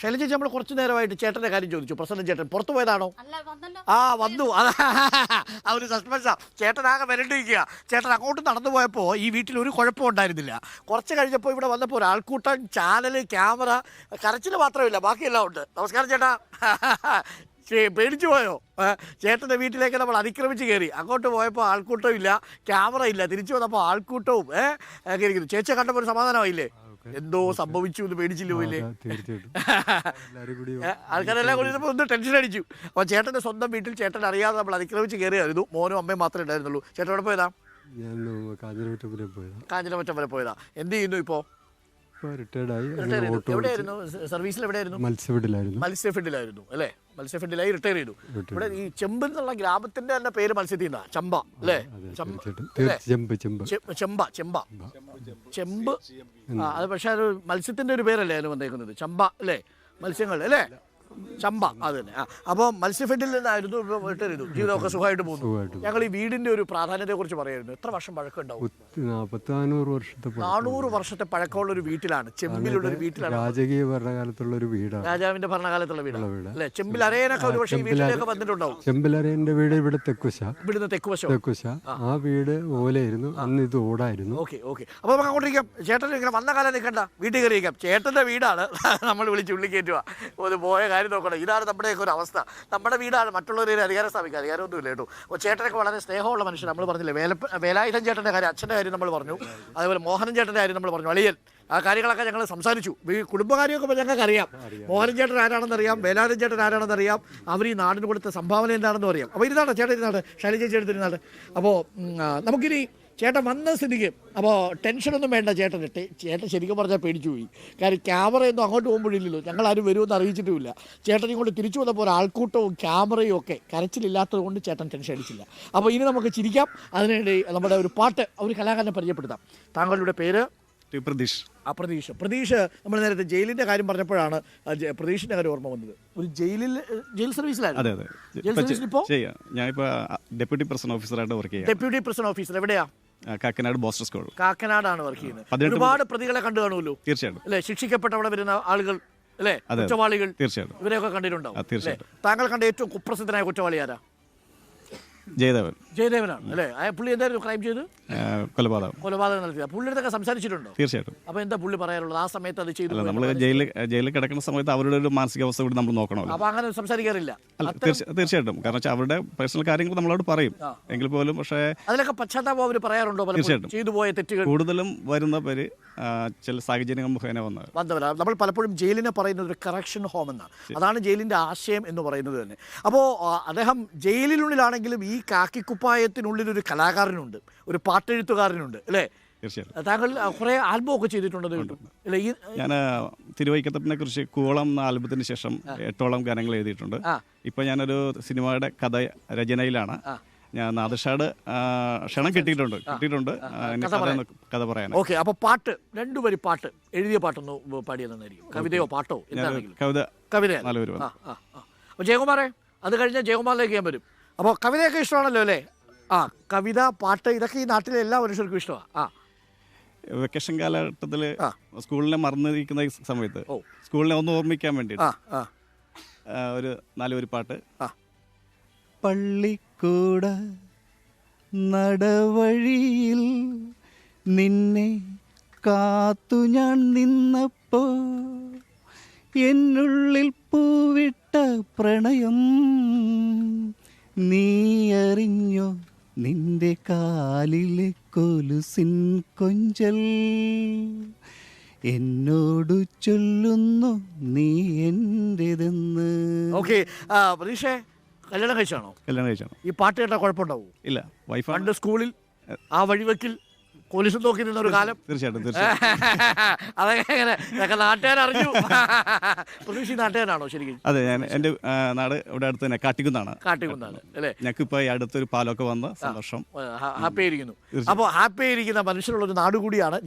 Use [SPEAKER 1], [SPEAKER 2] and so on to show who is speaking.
[SPEAKER 1] ശൈലജ നമ്മൾ കുറച്ചു നേരമായിട്ട് ചേട്ടന്റെ കാര്യം ചോദിച്ചു. പ്രസന്ന ചേട്ടൻ പുറത്തു പോയതാണോ? ആ വന്നു. ആ ഒരു സസ്പെൻസാ ചേട്ടൻ ആകെ വരണ്ടിരിക്കുക ചേട്ടൻ അങ്ങോട്ട് നടന്നു പോയപ്പോൾ ഈ വീട്ടിൽ ഒരു കുഴപ്പം ഉണ്ടായിരുന്നില്ല. കുറച്ച് കഴിഞ്ഞപ്പോൾ ഇവിടെ വന്നപ്പോൾ ഒരു ആൾക്കൂട്ടം ചാനൽ ക്യാമറ കരച്ചിൽ മാത്രമില്ല. ബാക്കിയെല്ലാം ഉണ്ട്. നമസ്കാരം ചേട്ടാ. പേടിച്ചു പോയോ? ചേട്ടന്റെ വീട്ടിലേക്ക് നമ്മൾ അതിക്രമിച്ച് കയറി. അങ്ങോട്ട് പോയപ്പോൾ ആൾക്കൂട്ടവും ഇല്ല ക്യാമറ ഇല്ല. തിരിച്ചു വന്നപ്പോൾ ആൾക്കൂട്ടവും ഏഹ് ചേച്ചിയെ കണ്ടപ്പോൾ ഒരു സമാധാനമായില്ലേ? എന്തോ സംഭവിച്ചു എന്ന് പേടിച്ചില്ല പോയില്ലേ ആൾക്കാരെല്ലാം കൂടി ഇരുന്നപ്പോൾ ഒന്ന് ടെൻഷൻ അടിച്ചു. അപ്പോൾ ചേട്ടന്റെ സ്വന്തം വീട്ടിൽ ചേട്ടൻ അറിയാതെ നമ്മൾ അതിക്രമിച്ച് കയറിയായിരുന്നു. മോനും അമ്മയും മാത്രമേ ഉണ്ടായിരുന്നുള്ളൂ. ചേട്ടൻ എവിടെ പോയതാ?
[SPEAKER 2] ഞാൻ വരെ പോയതാ.
[SPEAKER 1] കാഞ്ഞിരമറ്റം വരെ പോയതാ. എന്ത് ചെയ്യുന്നു ഇപ്പോൾ
[SPEAKER 2] ഇപ്പോൾ റിട്ടയർഡായി
[SPEAKER 1] എവിടെയായിരുന്നു? സർവീസിൽ എവിടെയായിരുന്നു?
[SPEAKER 2] മത്സ്യഫീൽഡിലായിരുന്നു.
[SPEAKER 1] മത്സ്യഫീൽഡിലായിരുന്നു അല്ലേ? മത്സ്യഫീൽഡിലായി റിട്ടയർ ചെയ്തു. ഇവിടെ ഈ ചെമ്പ് എന്നുള്ള ഗ്രാമത്തിന്റെ തന്നെ പേര് മത്സ്യത്തിൽ നിന്നാണ് ചമ്പ അല്ലേ? ചമ്പ
[SPEAKER 2] ചെമ്പ്. ചെമ്പ്
[SPEAKER 1] ചെമ്പ. അത് പക്ഷെ അത് മത്സ്യത്തിന്റെ ഒരു പേരല്ലേ അതിന് വന്നേക്കുന്നത്? ചമ്പ അല്ലേ? മത്സ്യങ്ങൾ അല്ലേ? ചമ്പ അത് തന്നെ. ആ അപ്പോൾ മത്സ്യഫെഡിൽ നിന്നായിരുന്നു റിട്ടയർ ചെയ്തു ജീവിതമൊക്കെ സുഖമായിട്ട് പോകുന്നു. ഞങ്ങൾ ഈ വീടിന്റെ ഒരു പ്രാധാന്യത്തെ കുറിച്ച് പറയായിരുന്നു എത്ര വർഷം പഴക്കം ഉണ്ടാവും?
[SPEAKER 2] നാനൂറ് വർഷത്തെ.
[SPEAKER 1] നാനൂറ് വർഷത്തെ പഴക്കമുള്ള ഒരു വീട്ടിലാണ്. ചെമ്പിലുള്ള ഒരു വീട്ടിലാണ്.
[SPEAKER 2] രാജകീയ ഭരണകാലത്തുള്ള ഒരു വീടാണ്.
[SPEAKER 1] രാജാവിന്റെ ഭരണകാലത്തുള്ള വീടാണ്.
[SPEAKER 2] വീട്.
[SPEAKER 1] അല്ലെ? ചെമ്പിൽ അരയനൊക്കെ ഒരു പക്ഷേ വീട്ടിലൊക്കെ വന്നിട്ടുണ്ടാവും.
[SPEAKER 2] ചെമ്പലരേന്റെ വീട് ഇവിടെ തെക്കുശ
[SPEAKER 1] ഇവിടുന്ന് തെക്കുവശ.
[SPEAKER 2] തെക്കുശ ആ. വീട് ഓലയായിരുന്നു. അന്ന് ഇത് ഓടായിരുന്നു.
[SPEAKER 1] Okay okay. അപ്പോൾ നമുക്ക് അങ്ങോട്ടിരിക്കാം ചേട്ടൻ ഇങ്ങനെ വന്ന കാലം നിൽക്കണ്ട. വീട്ടിൽ കയറിയിരിക്കാം ചേട്ടന്റെ വീടാണ്. നമ്മൾ വിളിച്ച് ഉള്ളി കയറ്റുക പോയ കാര്യം നോക്കണം. ഇതാണ് നമ്മുടെയൊക്കെ ഒരു അവസ്ഥ. നമ്മുടെ വീടാണ്. മറ്റുള്ളവരെ അധികാരം സ്ഥാപിക്കുക അധികാരമൊന്നുമില്ല കേട്ടോ. അപ്പോൾ ചേട്ടനൊക്കെ വളരെ സ്നേഹമുള്ള മനുഷ്യൻ. നമ്മൾ പറഞ്ഞില്ലേ വേല വേലായുധൻ ചേട്ടന്റെ കാര്യം അച്ഛന്റെ കാര്യം നമ്മൾ പറഞ്ഞു. അതുപോലെ മോഹനൻ ചേട്ടന്റെ കാര്യം നമ്മൾ പറഞ്ഞു. അളിയൻ. ആ കാര്യങ്ങളൊക്കെ ഞങ്ങൾ സംസാരിച്ചു. ഈ കുടുംബകാര്യമൊക്കെ ഞങ്ങൾക്ക് അറിയാം. മോഹൻ ചേട്ടൻ ആരാണെന്ന് അറിയാം. വേലായുധൻ ചേട്ടൻ ആരാണെന്ന് അറിയാം. അവർ ഈ നാടിന് കൊടുത്ത സംഭാവന എന്താണെന്ന് അറിയാം. അപ്പോൾ ഇരുന്നാണ് ചേട്ടൻ ഇരുന്നാണ്. ശൈലജ ചേട്ടൻ ഇരുന്നാണ്. അപ്പോൾ നമുക്കിനി ചേട്ടൻ വന്ന സ്ഥിതിക്ക് അപ്പോൾ ടെൻഷനൊന്നും വേണ്ട ചേട്ടൻ. ചേട്ടൻ ശരിക്കും പറഞ്ഞാൽ പേടിച്ചു പോയി. കാര്യം ക്യാമറയൊന്നും അങ്ങോട്ട് പോകുമ്പോഴില്ലല്ലോ. ഞങ്ങൾ ആരും വരുമെന്ന് അറിയിച്ചിട്ടുമില്ല. ചേട്ടൻ ഇങ്ങോട്ട് തിരിച്ചു വന്നപ്പോൾ ഒരു ആൾക്കൂട്ടവും ക്യാമറയും ഒക്കെ കരച്ചിലില്ലാത്തത് കൊണ്ട് ചേട്ടൻ ടെൻഷൻ അടിച്ചില്ല. അപ്പോൾ ഇനി നമുക്ക് ചിരിക്കാം. അതിനുവേണ്ടി നമ്മുടെ ഒരു പാട്ട് ഒരു കലാകാരനെ പരിചയപ്പെടുത്താം. താങ്കളുടെ പേര്?
[SPEAKER 3] പ്രതീഷ്
[SPEAKER 1] ആ പ്രതീഷ് പ്രതീഷ് നമ്മൾ നേരത്തെ ജയിലിന്റെ കാര്യം പറഞ്ഞപ്പോഴാണ് പ്രതീഷിന്റെ കാര്യം ഓർമ്മ വന്നത്. ഒരു ജയിലിൽ ജയിൽ സർവീസിലായിരുന്നു?
[SPEAKER 3] അതെ അതെ.
[SPEAKER 1] ജയിൽ സർവീസിൽ ഇപ്പോൾ
[SPEAKER 3] ഞാൻ ഞാനിപ്പോൾ ഡെപ്യൂട്ടി പ്രസിഡന്റ് ഓഫീസറായിട്ട് വർക്ക് ചെയ്യാം.
[SPEAKER 1] ഡെപ്യൂട്ടി പ്രസിഡന്റ് ഓഫീസർ എവിടെയാ?
[SPEAKER 3] ആ, കാക്കനാട് ബോസ്റ്റർ സ്കൂൾ
[SPEAKER 1] കാക്കനാടാണ് വർക്ക് ചെയ്യുന്നത്.
[SPEAKER 3] പതിനെട്ട്
[SPEAKER 1] ഒരുപാട് പ്രതികളെ കണ്ടു കാണുമല്ലോ
[SPEAKER 3] തീർച്ചയായിട്ടും.
[SPEAKER 1] അല്ലെ? ശിക്ഷിക്കപ്പെട്ടവിടെ വരുന്ന ആളുകൾ അല്ലെ?
[SPEAKER 3] അതെ.
[SPEAKER 1] കുറ്റവാളികൾ
[SPEAKER 3] തീർച്ചയായിട്ടും.
[SPEAKER 1] ഇവരെയൊക്കെ കണ്ടിട്ടുണ്ടാവും.
[SPEAKER 3] ആ, തീർച്ചയായിട്ടും.
[SPEAKER 1] അല്ലേ? താങ്കൾ കണ്ട ഏറ്റവും കുപ്രസിദ്ധനായ കുറ്റവാളി ആരാ
[SPEAKER 3] ജയദേവൻ.
[SPEAKER 1] ജയദേവനാണ് അല്ലേ? ആ പുള്ളി എന്തായിരുന്നു ക്രൈം ചെയ്ത്?
[SPEAKER 3] കൊലപാതകം.
[SPEAKER 1] കൊലപാതകം നടത്തിയത് പുള്ളിയുടെ സംസാരിച്ചിട്ടുണ്ടോ?
[SPEAKER 3] തീർച്ചയായിട്ടും.
[SPEAKER 1] അപ്പൊ എന്താ പുള്ളി പറയാനുള്ളത് ആ സമയത്ത് അത് ചെയ്തു
[SPEAKER 3] നമ്മൾ ജയിലിൽ ജയിലിൽ കിടക്കുന്ന സമയത്ത് അവരുടെ ഒരു മാനസികാവസ്ഥ കൂടി നമ്മൾ നോക്കണമല്ലോ.
[SPEAKER 1] അപ്പൊ അങ്ങനെ സംസാരിക്കാറില്ല.
[SPEAKER 3] തീർച്ചയായിട്ടും. കാരണം വെച്ചാൽ അവരുടെ പേഴ്സണൽ കാര്യങ്ങൾ നമ്മളോട് പറയും. എങ്കിൽ പോലും പക്ഷേ
[SPEAKER 1] അതിലൊക്കെ പശ്ചാത്താപം അവർ പറയാറുണ്ടോ?
[SPEAKER 3] തീർച്ചയായിട്ടും.
[SPEAKER 1] ചെയ്തു പോയ തെറ്റുകൾ.
[SPEAKER 3] കൂടുതലും വരുന്ന പേര് ചില സാഹചര്യങ്ങൾ മുഖേന വന്നത്.
[SPEAKER 1] വന്നവരാണ് നമ്മൾ പലപ്പോഴും ജയിലിനെ പറയുന്നത് ഒരു കറക്ഷൻ ഹോം എന്നാണ്. അതാണ് ജയിലിന്റെ ആശയം എന്ന് പറയുന്നത് തന്നെ. അപ്പോൾ അദ്ദേഹം ജയിലിനുള്ളിലാണെങ്കിലും ഈ കാക്കിക്കുപ്പായത്തിനുള്ളിൽ ഒരു കലാകാരനുണ്ട് ഒരു പാട്ടെഴുത്തുകാരനുണ്ട് അല്ലേ?
[SPEAKER 3] തീർച്ചയായിട്ടും.
[SPEAKER 1] താങ്കൾ കുറെ ആൽബം ഒക്കെ ചെയ്തിട്ടുണ്ടത് അല്ലേ ഈ
[SPEAKER 3] ഞാൻ തിരുവൈക്കത്തപ്പിനെ കുറിച്ച് കൂളം എന്ന ആൽബത്തിന് ശേഷം എട്ടോളം ഗാനങ്ങൾ എഴുതിയിട്ടുണ്ട്. ഇപ്പൊ ഞാനൊരു സിനിമയുടെ കഥ രചനയിലാണ്. ഞാൻ നാദഷാട് ക്ഷണം കിട്ടിയിട്ടുണ്ട് കിട്ടിയിട്ടുണ്ട്.
[SPEAKER 1] കഥ പറയാൻ. ഓക്കെ അപ്പോൾ പാട്ട് രണ്ടു വരി പാട്ട് എഴുതിയ പാട്ടൊന്ന് പാടിയതെന്നായിരിക്കും കവിതയോ പാട്ടോ
[SPEAKER 3] കവിത
[SPEAKER 1] കവിത ജയകുമാറേ അത് കഴിഞ്ഞാൽ ജയകുമാറിലേക്ക് ഞാൻ വരും. അപ്പോൾ കവിതയൊക്കെ ഇഷ്ടമാണല്ലോ അല്ലേ? ആ കവിത പാട്ട് ഇതൊക്കെ ഈ നാട്ടിലെ എല്ലാ മനുഷ്യർക്കും ഇഷ്ടമാണ് ആ.
[SPEAKER 3] വെക്കേഷൻ കാലഘട്ടത്തിൽ സ്കൂളിനെ മറന്നിരിക്കുന്ന ഈ സമയത്ത് സ്കൂളിനെ ഒന്ന് ഓർമ്മിക്കാൻ വേണ്ടി
[SPEAKER 1] ആ ആ.
[SPEAKER 3] ആ, ഒരു നാലുപേര് പാട്ട്.
[SPEAKER 1] ആ.
[SPEAKER 3] പള്ളിക്കൂട നടവഴിയിൽ നിന്നെ കാത്തു ഞാൻ നിന്നപ്പോ എന്നുള്ളിൽ പൂവിട്ട പ്രണയം നീ അറിഞ്ഞോ നിന്റെ കാലിലെ കൊലുസിൻ കൊഞ്ചൽ? എന്നോട് ചൊല്ലുന്നു നീ എന്റേതെന്ന്?
[SPEAKER 1] ഓക്കെ പ്രതീക്ഷേ കല്യാണം കഴിച്ചാണോ?
[SPEAKER 3] കല്യാണം കഴിച്ചാണോ?
[SPEAKER 1] ഈ പാട്ട് കേട്ടാൽ കുഴപ്പമുണ്ടാവും?
[SPEAKER 3] ഇല്ല വൈഫ്
[SPEAKER 1] പണ്ട് സ്കൂളിൽ ആ വഴിവെക്കിൽ പോലീസ് നോക്കി നിന്ന ഒരു കാലം.
[SPEAKER 3] തീർച്ചയായിട്ടും തീർച്ചയായിട്ടും.
[SPEAKER 1] അതൊക്കെ എങ്ങനെ ഇതൊക്കെ നാട്ടുകാർ അറിഞ്ഞു പ്രതീക്ഷ നാട്ടുകാരാണോ ശരിക്കും?
[SPEAKER 3] അതെ ഞാൻ എന്റെ നാട് ഇവിടെ അടുത്ത് തന്നെ കാട്ടിക്കുന്നാണ്.
[SPEAKER 1] കാട്ടിക്കുന്നാണ് അല്ലേ?
[SPEAKER 3] ഞങ്ങൾക്കിപ്പോൾ ഈ അടുത്തൊരു പാലൊക്കെ വന്ന സന്തോഷം.
[SPEAKER 1] ഹാപ്പി ആയിരിക്കുന്നു. അപ്പോൾ ഹാപ്പി ആയിരിക്കുന്ന മനുഷ്യരുള്ള ഒരു നാട് കൂടിയാണ്